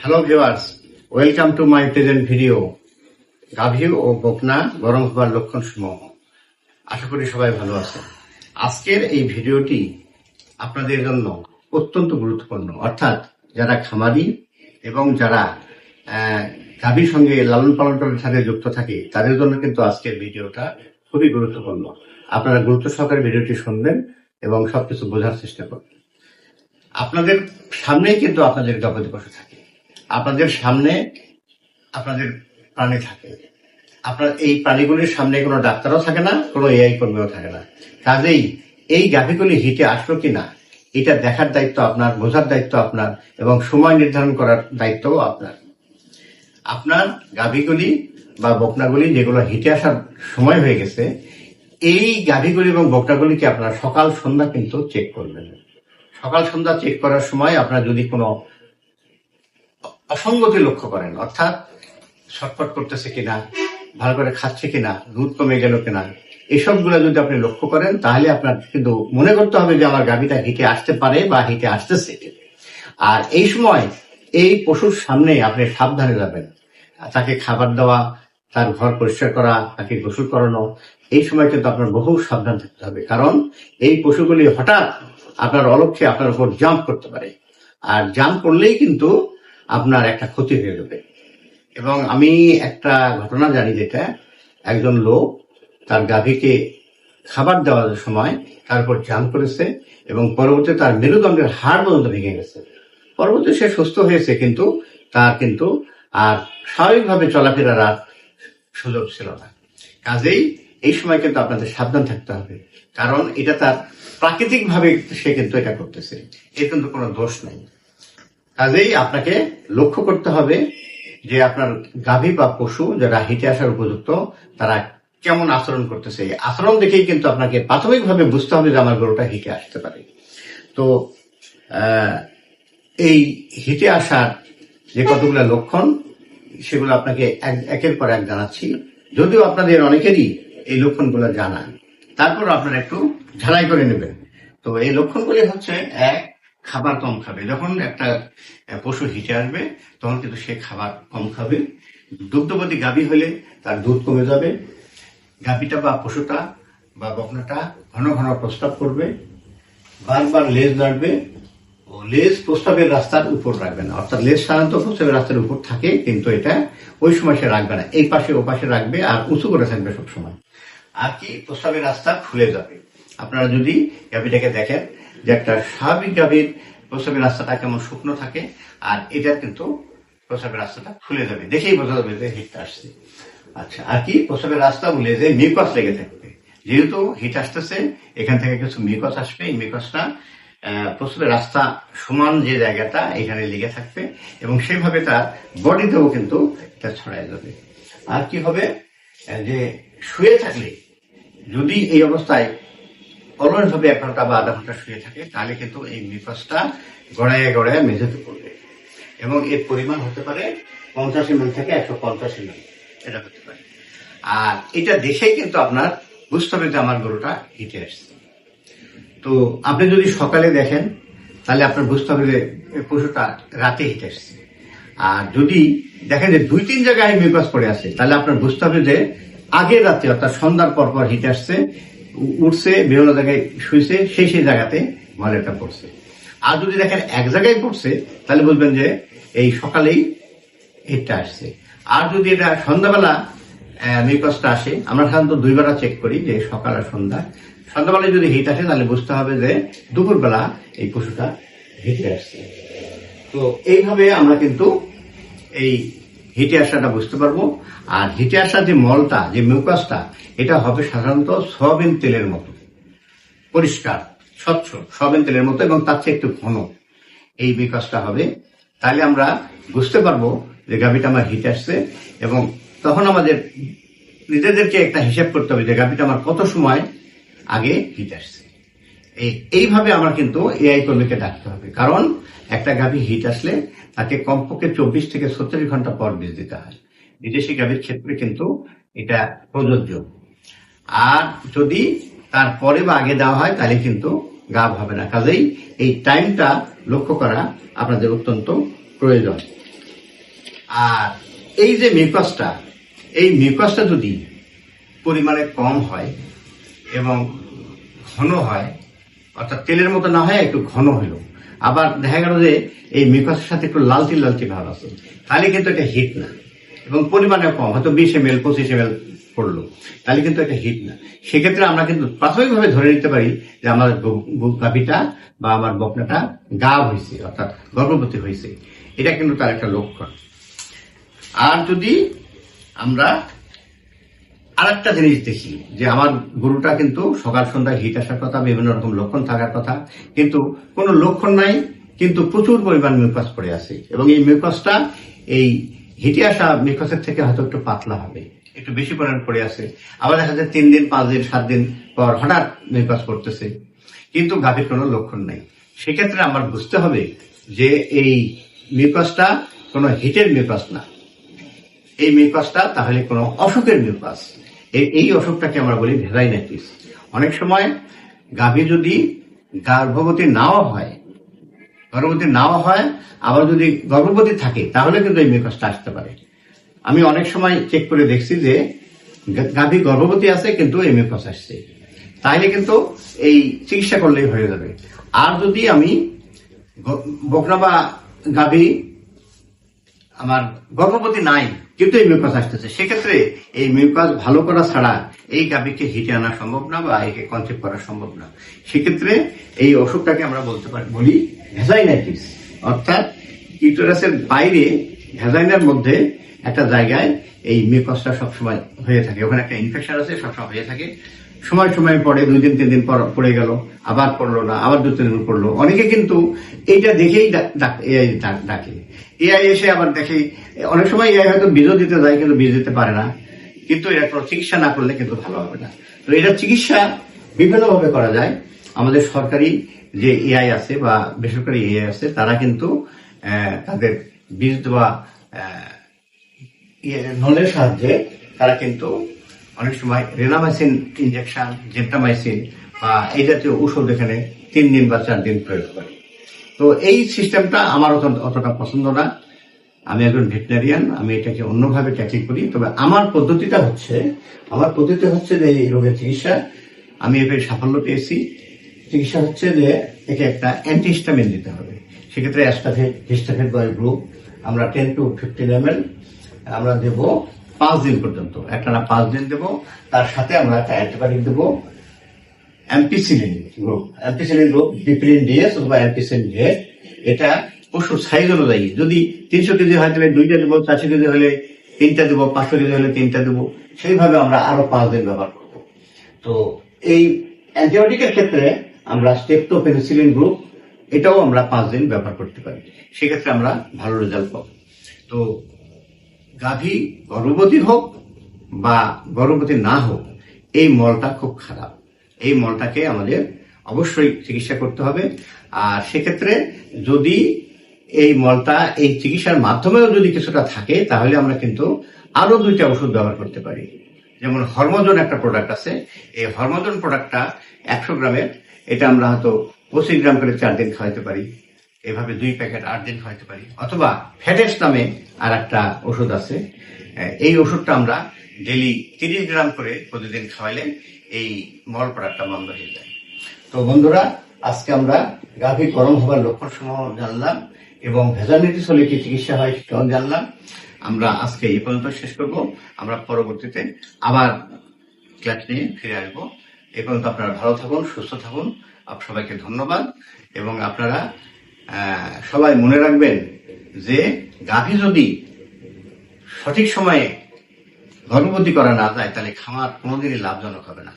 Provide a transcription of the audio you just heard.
Hello viewers welcome to my present video গাভী ও বকনা গরম হবার লক্ষণ সমূহ। আশা করি সবাই ভালো আছে আজকের এই ভিডিওটি আপনাদের জন্য অত্যন্ত গুরুত্বপূর্ণ। অর্থাৎ যারা খামারি এবং যারা গাভীর সঙ্গে লালন পালনের সাথে যুক্ত থাকে, তাদের জন্য কিন্তু আজকের ভিডিওটা খুবই গুরুত্বপূর্ণ। আপনারা গুরুত্ব সহকারে ভিডিওটি শুনবেন এবং সবকিছু বোঝার চেষ্টা করবেন। আপনাদের সামনেই কিন্তু আপনাদের গবাদি পশু থাকে। আপনাদের সামনে আপনাদের প্রাণী থাকে। আপনার এই প্রাণীগুলির সামনে কোনো ডাক্তারও থাকে না, কোনো এআই কর্মীও থাকে না। কাজেই এই গাভীগুলি হিটে আসলো কিনা, এটা দেখার দায়িত্ব আপনার, বোঝার দায়িত্ব আপনার, এবং সময় নির্ধারণ করার দায়িত্বও আপনার। আপনার গাভীগুলি বা বকনাগুলি যেগুলো হিটে আসার সময় হয়ে গেছে, এই গাভীগুলি এবং বকনাগুলিকে আপনার সকাল সন্ধ্যা কিন্তু চেক করবেন। সকাল সন্ধ্যা চেক করার সময় আপনার যদি কোনো অসঙ্গতি লক্ষ্য করেন, অর্থাৎ ছটফট করতেছে কিনা, ভালো করে খাচ্ছে কিনা দুধ কমে গেল কিনা, এসবগুলো যদি আপনি লক্ষ্য করেন, তাহলে আপনার কিন্তু মনে করতে হবে যে আমার গাভীটা হিটে আসতে পারে বা হিটে আসতেছে। আর এই সময় এই পশুর সামনে আপনি সাবধানে যাবেন। তাকে খাবার দেওয়া, তার ঘর পরিষ্কার করা, তাকে গোসল করানো, এই সময় কিন্তু আপনার বহু সাবধান থাকতে হবে। কারণ এই পশুগুলি হঠাৎ আপনার অলক্ষ্যে আপনার উপর জাম্প করতে পারে। আর জাম্প করলেই কিন্তু আপনার একটা ক্ষতি হয়ে যাবে। এবং আমি একটা ঘটনা জানি যেটা, একজন লোক তার গাভীকে খাবার দেওয়ার সময় তার উপর জাম্প করেছে এবং পরবর্তীতে তার মেরুদণ্ডের হাড় পর্যন্ত ভেঙে গেছে। পরবর্তী সে সুস্থ হয়েছে কিন্তু তার কিন্তু আর স্বাভাবিকভাবে চলাফেরার আর সুযোগ ছিল না। কাজেই এই সময় কিন্তু আপনাদের সাবধান থাকতে হবে। কারণ এটা তার প্রাকৃতিক ভাবে সে কিন্তু এটা করতেছে। এর কিন্তু কোনো দোষ নাই। কাজেই আপনাকে লক্ষ্য করতে হবে যে আপনার গাভী বা পশু যারা হেঁটে আসার উপযুক্ত, তারা কেমন আচরণ করতেছে? আচরণ দেখেই কিন্তু আপনাকে প্রাথমিকভাবে বুঝতে হবে যে আমার গরুটা হিটে আসতে পারে। তো এই হেঁটে আসার যে কতগুলো লক্ষণ, সেগুলো আপনাকে এক- একের পর এক জানাচ্ছি। যদিও আপনাদের অনেকেরই এই লক্ষণগুলো জানা। তারপর আপনারা একটু ঝালাই করে নেবেন। তো এই লক্ষণগুলি হচ্ছে, এক খাবার কম খাবে। যখন একটা পশু হিটে আসবে, তখন কিন্তু সে খাবার কম খাবে। দুগ্ধবতী গাভী হলে তার দুধ কমে যাবে। গাভীটা বা পশুটা বা বকনাটা ঘন ঘন প্রস্তাব করবে। বারবার লেজ নাড়বে ও লেজ প্রস্তাবের রাস্তার উপর রাখবে না। অর্থাৎ লেজ সাধারণত প্রস্তাবের রাস্তার উপর থাকে, কিন্তু এটা ওই সময় সে রাখবে না। এই পাশে ও পাশে রাখবে আর উঁচু করে থাকবে সবসময়। আর কি? প্রস্তাবের রাস্তা খুলে যাবে। আপনারা যদি গাভীটাকে দেখেন যে একটা স্বাভাবিক গাভীর প্রস্তাবের রাস্তাটা কেমন শুকনো থাকে, আর এটা কিন্তু প্রস্তাবের রাস্তাটা খুলে যাবে। দেখেই বোঝা যাবে যে হিটটা আসছে। আচ্ছা আর কি? প্রস্তাবের রাস্তা বলে যে মিউকাস লেগে থাকবে। যেহেতু হিট আসতেছে, এখান থেকে কিছু মিউকাস আসবে। এই মিউকাসটা প্রস্তুতের রাস্তা সমান যে জায়গাটা, এখানে লেগে থাকবে এবং সেভাবে তার বডিতেও কিন্তু এটা ছড়ায় যাবে। আর কি হবে? যে শুয়ে থাকলে, যদি এই অবস্থায় অলসভাবে এক ঘণ্টা বা আধা ঘণ্টা শুয়ে থাকে, তাহলে কিন্তু এই মিউকাসটা গড়ায় গড়ায় মেঝেতে পড়বে। এবং এর পরিমাণ হতে পারে পঞ্চাশ এমএল থেকে একশো পঞ্চাশ এমএল। এটা হতে পারে। আর এটা দেখেই কিন্তু আপনার বুঝতে হবে যে আমার গরুটা হিটে আসছে। তো আপনি যদি সকালে দেখেন, তাহলে আপনার বুঝতে হবে যে পশুটা রাতে হিটে আসছে। আর যদি দেখেন যে দুই, তিন জায়গায় মিউকাস পড়ে আছে, তাহলে আপনার বুঝতে হবে যে আগের রাতে অর্থাৎ সন্ধ্যার পর পর হিট আসছে উঠছে, বিভিন্ন জায়গায় শুয়েছে সেই সেই জায়গাতে ময়লাটা পড়ছে। আর যদি দেখেন এক জায়গায় পড়ছে, তাহলে বুঝবেন যে এই সকালেই হিটটা আসছে। আর যদি এটা সন্ধ্যাবেলা মিউকাসটা আসে, আমরা সাধারণত দুইবেলা চেক করি যে সকাল আর সন্ধ্যা। সন্ধ্যাবেলায় যদি হিট আসে, তাহলে বুঝতে হবে যে দুপুরবেলা এই পশুটা হিটে আসছে। তো এইভাবে আমরা কিন্তু এই হিটে আসাটা বুঝতে পারব। আর হিটে আসা যে মলটা, যে মিউকাসটা, এটা হবে সাধারণত সয়াবিন তেলের মতো। পরিষ্কার, স্বচ্ছ, সয়াবিন তেলের মতো এবং তার চেয়ে একটু ঘন এই বিকাশটা হবে। তাহলে আমরা বুঝতে পারব যে গাভীটা আমার হিট আসছে এবং তখন আমাদের নিজেদেরকে একটা হিসাব করতে হবে যে গাভীটা আমার কত সময় আগে হিট আসছে। এই- এইভাবে আমার কিন্তু এআই কর্মীকে ডাকতে হবে। কারণ একটা গাভী হিট আসলে তাকে কমপক্ষে চব্বিশ থেকে ছত্রিশ ঘণ্টা পর বীজ দিতে হয়। বিদেশি গাভীর ক্ষেত্রে কিন্তু এটা প্রযোজ্য। আর যদি তার পরে বা আগে দেওয়া হয়, তাহলে কিন্তু গাভ হবে না। কাজেই এই টাইমটা লক্ষ্য করা আপনাদের অত্যন্ত প্রয়োজন। আর এই যে মিউকাসটা, এই মিউকাসটা যদি পরিমাণে কম হয় এবং ঘন হয়, অর্থাৎ তেলের মতো না হয়, একটু ঘন হলো আবার দেখা গেল যে এই মিউকাসের সাথে একটু লালচি লালচি ভাব আছে। তাহলে কিন্তু এটা হিট না। এবং পরিমাণে কম, হয়তো বিশ এম এল পঁচিশ এম এল পড়ল তাহলে কিন্তু এটা হিট না। সেক্ষেত্রে আমরা কিন্তু প্রাথমিকভাবে ধরে নিতে পারি যে আমার গাভিটা বা আমার বকনাটা গাভ হয়েছে অর্থাৎ গর্ভবতী হয়েছে এটা কিন্তু তার একটা লক্ষণ। আর যদি আমরা আর একটা জিনিস দেখি, যে আমার গরুটা কিন্তু সকাল, সন্ধ্যায় হিট আসার কথা, বিভিন্ন রকম লক্ষণ থাকার কথা, কিন্তু কোনো লক্ষণ নাই, কিন্তু প্রচুর পরিমাণ মিউকাস পড়ে আছে। এবং এই মিউকাসটা এই হিটে আসা মিউকাসের থেকে হয়তো একটু পাতলা হবে, একটু বেশি পরিমাণ পড়ে আছে। আবার দেখা যায় তিন দিন, পাঁচ দিন, সাত দিন পর হঠাৎ মিউকাস পড়তেছে, কিন্তু গাভীর কোনো লক্ষণ নাই। সেক্ষেত্রে আমার বুঝতে হবে যে এই মিউকাসটা কোনো হিটের মিউকাস না। এই মিউকাসটা তাহলে কোনো অসুখের মিউকাস এই- অসুখটাকে আমরা বলি ভেজাইনাইটিস অনেক সময় গাভী যদি গর্ভবতী নাও হয়, গর্ভবতী নাও হয়, আবার যদি গর্ভবতী থাকে, তাহলে কিন্তু এই মিউকাসটা আসতে পারে। আমি অনেক সময় চেক করে দেখছি যে গাভী গর্ভবতী আছে, কিন্তু এই মিউকাস আসছে। তাইলে কিন্তু এই চিকিৎসা করলেই হয়ে যাবে। আর যদি আমি বকনা বা গাভী আমার গর্ভবতী নাই কিন্তু এই মিউকাস আসতেছে। সেক্ষেত্রে এই মিউকাস ভালো করা ছাড়া এই গাভীকে হিটে আনা সম্ভব না বা একে কনসেপ্ট করা সম্ভব না। সেক্ষেত্রে এই অসুখটাকে আমরা বলতে পারি, বলি ভেজাইনাইটিস অর্থাৎ কিউটোরাসের বাইরে ভেজাইনার মধ্যে একটা জায়গায় এই মিউকাসটা সবসময় হয়ে থাকে। ওখানে একটা ইনফেকশন আছে, সবসময় হয়ে থাকে। সময় সময় পরে দুই দিন তিন দিন পর পড়ে গেল আবার পড়ল না আবার দু তিন দিন পড়ল। অনেকে কিন্তু এইটা দেখেই ডা- ডাক- এআই এসে আবার দেখে অনেক সময় এআই হয়তো বীজও দিতে যায় কিন্তু বীজ দিতে পারে না। কিন্তু এটা চিকিৎসা না করলে কিন্তু ভালো হবে না। তো এটা চিকিৎসা বিভিন্নভাবে করা যায়। আমাদের সরকারি যে এআই আছে বা বেসরকারি এআই আছে তারা কিন্তু তাদের বীজ দেওয়া ইয়ে, নলের সাহায্যে তারা কিন্তু অনেক সময় রেনামাইসিন ইঞ্জেকশন জেন্টামাইসিন বা এই জাতীয় ওষুধ এখানে তিন দিন বা চার দিন প্রয়োগ করে। তো এই সিস্টেমটা আমার অত- অতটা পছন্দ না। আমি একজন ভেটেনারিয়ান আমি এটাকে অন্যভাবে ট্যাকল করি। তবে আমার পদ্ধতিটা হচ্ছে, আমার পদ্ধতি হচ্ছে যে এই রোগের চিকিৎসা, আমি এর সাফল্য পেয়েছি। চিকিৎসা হচ্ছে যে একে একটা অ্যান্টিহিস্টামিন দিতে হবে। সেক্ষেত্রে অ্যাস্টাফেট হিস্টাফেট বা গ্রুপ আমরা টেন টু ফিফটিন এম আমরা দেব পাঁচ দিন পর্যন্ত। একটা না পাঁচ দিন দেব, তার সাথে আমরা একটা অ্যান্টিবায়োটিক দেবো। অ্যাম্পিসিলিন গ্রুপ অ্যাম্পিসিলিন গ্রুপ ডিপ্রিন ডিএস অথবা অ্যাম্পিসিলিন ডিএস এটা পশুর সাইজ অনুযায়ী। যদি তিনশো কেজি হয়, তাহলে দুইটা দেবো, চারশো কেজি হলে তিনটা দেবো, পাঁচশো কেজি হলে তিনটা দেবো। সেইভাবে আমরা আরও পাঁচ দিন ব্যবহার করব। তো এই অ্যান্টিবায়োটিকের ক্ষেত্রে আমরা স্টেপটো পেনিসিলিন গ্রুপ এটাও আমরা পাঁচ দিন ব্যবহার করতে পারি। সেক্ষেত্রে আমরা ভালো রেজাল্ট পাবো। তো গাভী গর্ভবতী হোক বা গর্ভবতী না হোক, এই মলটা খুব খারাপ। এই মলটাকে আমাদের অবশ্যই চিকিৎসা করতে হবে। আর সেক্ষেত্রে যদি এই মলটা এই চিকিৎসার মাধ্যমেও যদি কিছুটা থাকে, তাহলে আমরা কিন্তু আরও দুইটা ওষুধ ব্যবহার করতে পারি। যেমন হরমোজন একটা প্রোডাক্ট আছে। এই হরমোজন প্রোডাক্টটা একশো গ্রামের। এটা আমরা হয়তো পঁচিশ গ্রাম করে চার দিন খাওয়াতে পারি। এভাবে দুই প্যাকেট আট দিন খাওয়াতে পারি। অথবা ফ্যাটেস নামে আর একটা ওষুধ আছে। এই ওষুধটা আমরা ডেলি তিরিশ গ্রাম করে প্রতিদিন খাওয়াইলে এই মল পড়াটা বন্ধ হয়ে যায়। তো বন্ধুরা, আজকে আমরা গাভী গরম হবার লক্ষণ সমূহ জানলাম এবং ভেজালিটিস হলে কি চিকিৎসা হয় সেটাও জানলাম। আমরা আজকে এই পর্যন্ত শেষ করব। আমরা পরবর্তীতে আবার ক্লাস নিয়ে ফিরে আসব। এ পর্যন্ত আপনারা ভালো থাকুন, সুস্থ থাকুন। সবাইকে ধন্যবাদ এবং আপনারা সবাই মনে রাখবেন যে গাভী যদি সঠিক সময়ে গর্ভবতী করা না যায়, তাহলে খামার কোনোদিনই লাভজনক হবে না।